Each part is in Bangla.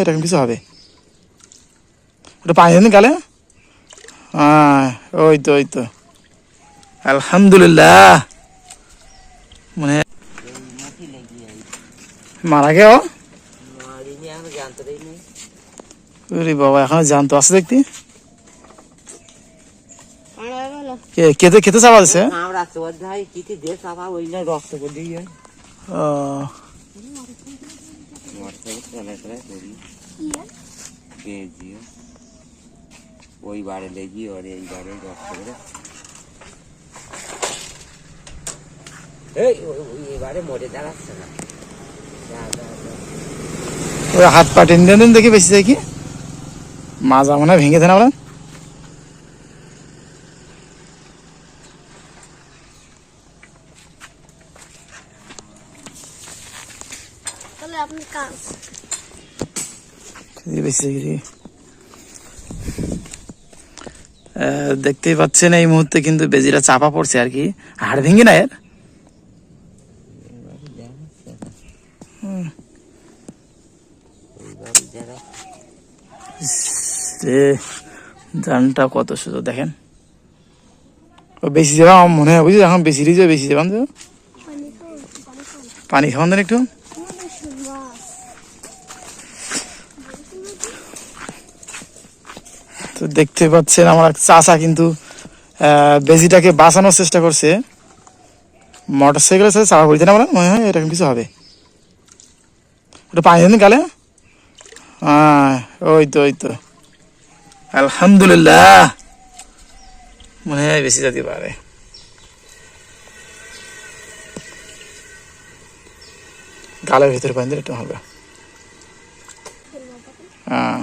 এরকম কিছু হবে ওটা পানি দেন গালে হ্যাঁ ওই তো ওই তো আলহামদুলিল্লাহ মানে মারা গেও ওরে বাবা এখন জানতো আছে দেখতি কে খেতে খেতে চাপা দিছে আমরা ওই বারে লেগি ওর এই বারে দশ করে এই এবারে মরে দাঁড়াচ্ছে না হাত পা টেনে দেখি বেশি দেখি। মাজা মনে ভেঙে দেন আমরা তাহলে আপনি কাজ? দেখতেই পাচ্ছেন এই মুহূর্তে কিন্তু বেজিটা চাপা পড়ছে আর কি। হাড় ভেঙে না এর? জানটা কত সুন্দর দেখেন। বেশি যাবা মনে হয় বুঝলি? এখন বেশি দিয়ে বেশি যাবান তো। পানি খাওয়ান দেন একটু আমাদের মাছ তো দেখতে পাচ্ছেন আমার চাচা কিন্তু বেজিটাকে বাঁচানোর চেষ্টা করছে। মোটর সাইকেলের সাথে চাপা পড়িতে না বলেন? মনে হয় এরকম কিছু হবে। ওটা পানি দেন গালে। হ্যাঁ ওই তো ওই তো। আলহামদুলিল্লাহ। মনে হয় বেশি যেতে পারে। গালের ভিতরে পানি দিলে একটু হবে। হ্যাঁ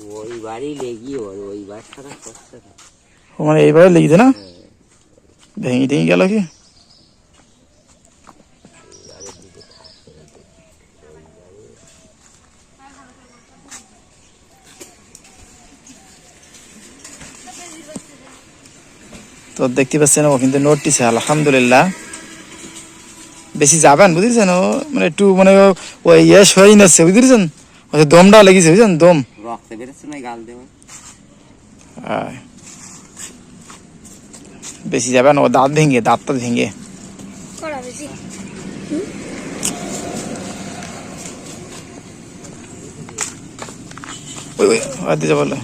আল্লাহ বাঁচালি বাচ্চা কড়া বেশি দেখেন না ওই বাড়ি লেগি ওর, ওই বাচ্চাটা করছে না। ও মানে এইবারে লেগেছে না? ভেঙে টেঙে গেল কি? তো দেখতে পাচ্ছেন ও কিন্তু নোট দিছে আলহামদুলিল্লাহ। বেশি যাবেন, বুঝেছেন ও? মানে একটু মানে ও- ওই ইয়ে হয়ে যাচ্ছে বুঝেছেন? ওই যে দমটা লেগেছে, বুঝছেন? দম। রক্ত বেরোচ্ছে না গাল দেওয়া। বেশি যাবেন ও দাঁত ভেঙে দাঁতটা ভেঙে। ওই বলি।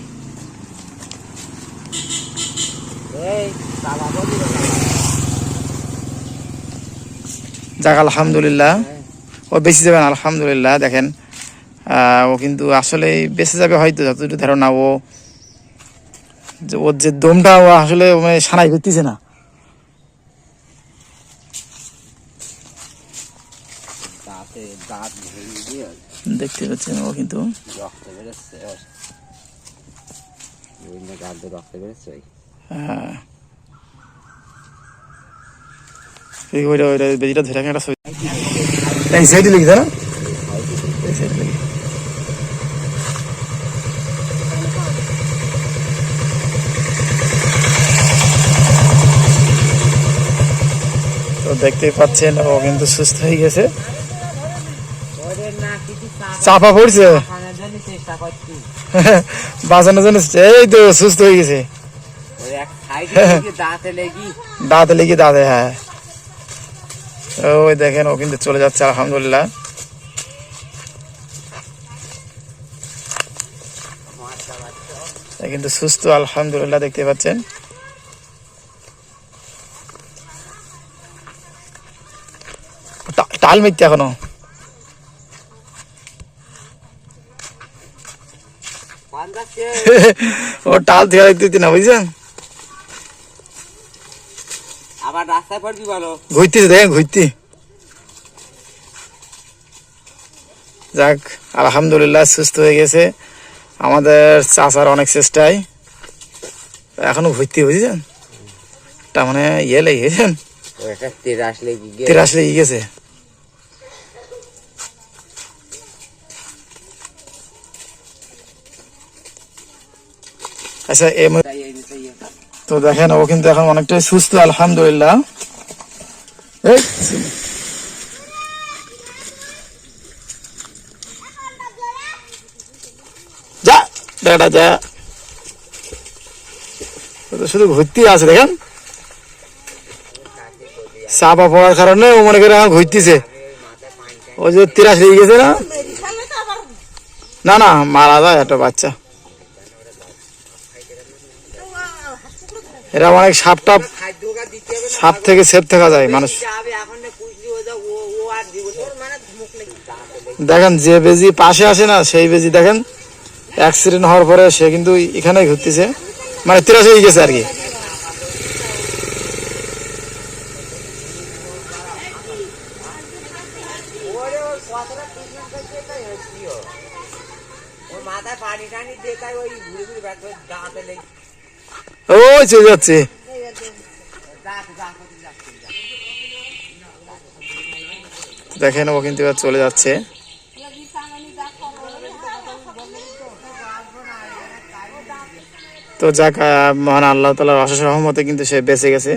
যাক আলহামদুলিল্লাহ। ও বেশি যাবেন আলহামদুলিল্লাহ দেখেন। ও কিন্তু আসলে বেঁচে যাবে হয়তো যতটুকু ধারণা ও যে ওর যে দমটা ও আসলে মানে সানাই করতেছে না। দাঁতে দাঁত দেখতে পাচ্ছেন ও কিন্তু। হ্যাঁ। ওইটা ওইটা বেজিটা ধরে একটা সাইডে লিখে না এই সাইডে লিখে তো দেখতেই পাচ্ছেন ও কিন্তু সুস্থ হয়ে গেছে। চাপা পড়ছে? বাঁচানোর জন্য এই তো সুস্থ হয়ে গেছে। দাঁতে লেগে। দাঁতে হ্যাঁ। ওই দেখেন ও কিন্তু চলে যাচ্ছে আলহামদুলিল্লাহ। কিন্তু সুস্থ আলহামদুলিল্লাহ দেখতে পাচ্ছেন। টাল মিথ্যে এখনও। ও টাল থেকে দেখতে না বুঝছেন? আবার রাস্তায় পড়বি ঘুরতে যাক আলহামদুলিল্লাহ সুস্থ হয়ে গেছে। আমাদের চাচার অনেক চেষ্টায়। এখনও ভর্তি বুঝেছেন? তার মানে ইয়ে লেগে গেছেন ওই একটা তেল আসলে কি গে তেরাশ লেগে গেছে। আচ্ছা। তো দেখেন, ও কিন্তু এখন অনেকটাই সুস্থ, আলহামদুলিল্লাহ। শুধু ঘুরতে আছে, দেখেন। চাপা পড়ার কারণে ও মনে করে এখন ঘুরতেছে। ও যে তিরাশ হয়ে গেছে না না, মারা যায় একটা বাচ্চা। এরা অনেক সাপ টাপ সাপ থেকে সেফ থাকা যায়, মানুষ। মানে দেখেন, যে বেজি পাশে আসে না, সেই বেজি দেখেন অ্যাক্সিডেন্ট হওয়ার পরে সে কিন্তু এখানে ঘুরতেছে। মানে তিরাশি হয়ে গেছে আর কি। মাথায় পানি টানি ওই ঘুরে ঘুরে দাঁতে লেগে ওই চলে যাচ্ছে। দেখেন ও কিন্তু এবার চলে যাচ্ছে। তো যাক মহান আল্লাহ তালার অশেষ রহমতে কিন্তু সে বেঁচে গেছে।